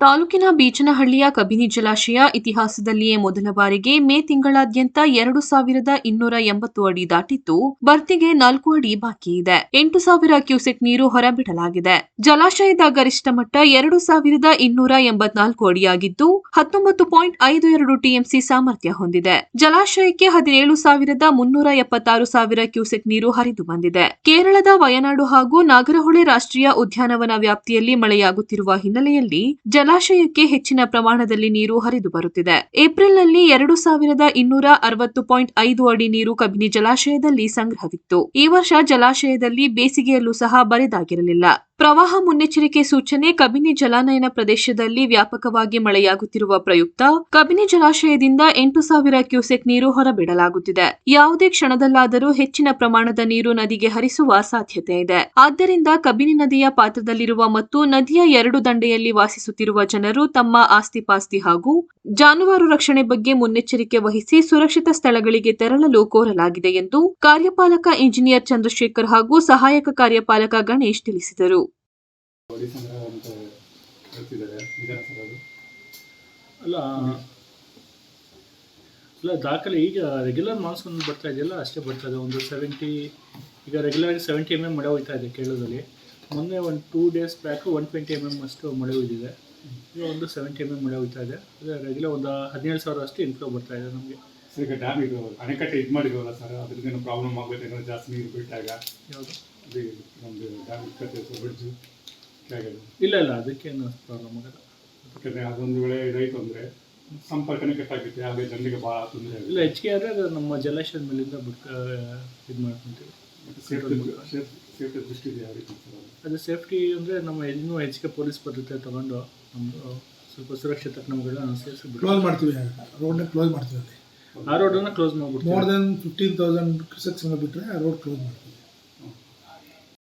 ತಾಲೂಕಿನ ಬೀಚನಹಳ್ಳಿಯ ಕಬಿನಿ ಜಲಾಶಯ ಇತಿಹಾಸದಲ್ಲಿಯೇ ಮೊದಲ ಬಾರಿಗೆ ಮೇ ತಿಂಗಳಾದ್ಯಂತ ಎರಡು ಸಾವಿರದ ಇನ್ನೂರ ಎಂಬತ್ತು ಅಡಿ ದಾಟಿದ್ದು, ಭರ್ತಿಗೆ ನಾಲ್ಕು ಅಡಿ ಬಾಕಿ ಇದೆ. ಎಂಟು ಸಾವಿರ ಕ್ಯೂಸೆಕ್ ನೀರು ಹೊರಬಿಡಲಾಗಿದೆ. ಜಲಾಶಯದ ಗರಿಷ್ಠ ಮಟ್ಟ ಎರಡು ಸಾವಿರದ ಇನ್ನೂರ ಎಂಬತ್ನಾಲ್ಕು ಅಡಿಯಾಗಿದ್ದು, ಹತ್ತೊಂಬತ್ತು ಪಾಯಿಂಟ್ ಐದು ಎರಡು ಟಿಎಂಸಿ ಸಾಮರ್ಥ್ಯ ಹೊಂದಿದೆ. ಜಲಾಶಯಕ್ಕೆ ಹದಿನೇಳು ಸಾವಿರದ ಮುನ್ನೂರ ಎಪ್ಪತ್ತಾರು ಸಾವಿರ ಕ್ಯೂಸೆಕ್ ನೀರು ಹರಿದು ಬಂದಿದೆ. ಕೇರಳದ ವಯನಾಡು ಹಾಗೂ ನಾಗರಹೊಳೆ ರಾಷ್ಟ್ರೀಯ ಉದ್ಯಾನವನ ವ್ಯಾಪ್ತಿಯಲ್ಲಿ ಮಳೆಯಾಗುತ್ತಿರುವ ಹಿನ್ನೆಲೆಯಲ್ಲಿ ಜಲಾಶಯಕ್ಕೆ ಹೆಚ್ಚಿನ ಪ್ರಮಾಣದಲ್ಲಿ ನೀರು ಹರಿದು ಬರುತ್ತಿದೆ. ಏಪ್ರಿಲ್ನಲ್ಲಿ ಎರಡು ಸಾವಿರದ ಇನ್ನೂರ ಅರವತ್ತು ಪಾಯಿಂಟ್ ಐದು ಅಡಿ ನೀರು ಕಬಿನಿ ಜಲಾಶಯದಲ್ಲಿ ಸಂಗ್ರಹವಿತ್ತು. ಈ ವರ್ಷ ಜಲಾಶಯದಲ್ಲಿ ಬೇಸಿಗೆಯಲ್ಲೂ ಸಹ ಬರಿದಾಗಿರಲಿಲ್ಲ. ಪ್ರವಾಹ ಮುನ್ನೆಚ್ಚರಿಕೆ ಸೂಚನೆ ಕಬಿನಿ ಜಲಾನಯನ ಪ್ರದೇಶದಲ್ಲಿ ವ್ಯಾಪಕವಾಗಿ ಮಳೆಯಾಗುತ್ತಿರುವ ಪ್ರಯುಕ್ತ ಕಬಿನಿ ಜಲಾಶಯದಿಂದ ಎಂಟು ಸಾವಿರ ಕ್ಯೂಸೆಕ್ ನೀರು ಹೊರಬಿಡಲಾಗುತ್ತಿದೆ. ಯಾವುದೇ ಕ್ಷಣದಲ್ಲಾದರೂ ಹೆಚ್ಚಿನ ಪ್ರಮಾಣದ ನೀರು ನದಿಗೆ ಹರಿಸುವ ಸಾಧ್ಯತೆ ಇದೆ. ಆದ್ದರಿಂದ ಕಬಿನಿ ನದಿಯ ಪಾತ್ರದಲ್ಲಿರುವ ಮತ್ತು ನದಿಯ ಎರಡು ದಂಡೆಯಲ್ಲಿ ವಾಸಿಸುತ್ತಿರುವ ಜನರು ತಮ್ಮ ಆಸ್ತಿಪಾಸ್ತಿ ಹಾಗೂ ಜಾನುವಾರು ರಕ್ಷಣೆ ಬಗ್ಗೆ ಮುನ್ನೆಚ್ಚರಿಕೆ ವಹಿಸಿ ಸುರಕ್ಷಿತ ಸ್ಥಳಗಳಿಗೆ ತೆರಳಲು ಕೋರಲಾಗಿದೆ ಎಂದು ಕಾರ್ಯಪಾಲಕ ಇಂಜಿನಿಯರ್ ಚಂದ್ರಶೇಖರ್ ಹಾಗೂ ಸಹಾಯಕ ಕಾರ್ಯಪಾಲಕ ಗಣೇಶ್ ತಿಳಿಸಿದರು. ಸಂಗ್ರಹ ಅಂತ ಹೇಳ್ತಿದ್ದಾರೆ ಅಲ್ಲ ಅಲ್ಲ ದಾಖಲೆ ಈಗ ರೆಗ್ಯುಲರ್ ಮಾನ್ಸೂನ್ ಬರ್ತಾ ಇದೆಯಲ್ಲ ಅಷ್ಟೇ ಬರ್ತಾ ಇದೆ ಒಂದು ಸೆವೆಂಟಿ ಈಗ ರೆಗ್ಯುಲರ್ ಸೆವೆಂಟಿ ಎಂ ಎಂ ಮಳೆ ಹೋಯ್ತಾ ಇದೆ ಕೇರಳದಲ್ಲಿ. ಮೊನ್ನೆ ಒಂದು two days back one twenty M M ಅಷ್ಟು ಮಳೆ ಹೋಗಿದೆ ಈಗ ಒಂದು ಸೆವೆಂಟಿ ಎಂ ಎಂ ಮಳೆ ಹೋಯ್ತಾ ಇದೆ. ಅದೇ ರೆಗ್ಯುಲರ್ ಒಂದು ಹದಿನೇಳು ಸಾವಿರ ಅಷ್ಟು ಇನ್ಫ್ಲೋ ಬರ್ತಾ ಇದೆ ನಮಗೆ. ಸರ್ ಈಗ ಡ್ಯಾಮ್ ಇದು ಅಣೆಕಟ್ಟೆ ಇದು ಮಾಡಿದ್ವಲ್ಲ ಸರ್ ಅದ್ರದ್ದೇನು ಪ್ರಾಬ್ಲಮ್ ಆಗುತ್ತೆ ಏನಾದ್ರು ಜಾಸ್ತಿ ನೀರು ಬಿಟ್ಟಾಗ ಯಾವುದು? ಅದೇ ನಮ್ಮದು ಡ್ಯಾಮ್ ಇಕ್ಕತ್ತೆ ಬ್ರಿಡ್ಜು ಇಲ್ಲ ಇಲ್ಲ ಅದಕ್ಕೇನು ಪ್ರಾಬ್ಲಮ್ ಆಗಲ್ಲ. ಯಾಕಂದರೆ ಅದೊಂದು ವೇಳೆ ರೈತ ಅಂದರೆ ಸಂಪರ್ಕನೇ ಕಟ್ಟಾಗುತ್ತೆ ಹಾಗೆ ಜನರಿಗೆ ಭಾಳ ತೊಂದರೆ ಇಲ್ಲ ಹೆಚ್ಚಿಗೆ ಆದರೆ ಅದು ನಮ್ಮ ಜಲಾಶಯದ ಮೇಲಿಂದ ಬಿಟ್ಟು ಇದು ಮಾಡ್ಕೊತೀವಿ. ಸೇಫ್ಟಿ ದೃಷ್ಟಿ ಇದೆ ಯಾವ ರೀತಿ ಸರ್ ಅದು? ಸೇಫ್ಟಿ ಅಂದರೆ ನಮ್ಮ ಇನ್ನೂ ಹೆಚ್ಚಿಗೆ ಪೊಲೀಸ್ ಭದ್ರತೆ ತಗೊಂಡು ನಮ್ಮದು ಸ್ವಲ್ಪ ಸುರಕ್ಷಿತ ಕ್ರಮಗಳನ್ನ ಸೇರಿಸಿ ಕ್ಲೋಸ್ ಮಾಡ್ತೀವಿ ರೋಡ್ನ ಕ್ಲೋಸ್ ಮಾಡ್ತೀವಿ ಅಲ್ಲಿ. ಆ ರೋಡನ್ನು ಕ್ಲೋಸ್ ಮೋರ್ ಮಾಡ್ಬಿಡ್ತೀವಿ. ದೆನ್ ಫಿಫ್ಟೀನ್ ತೌಸಂಡ್ ಕ್ಯೂಸೆಕ್ಸ್ ಬಿಟ್ಟರೆ ಆ ರೋಡ್ ಕ್ಲೋಸ್ ಮಾಡ್ತೀವಿ.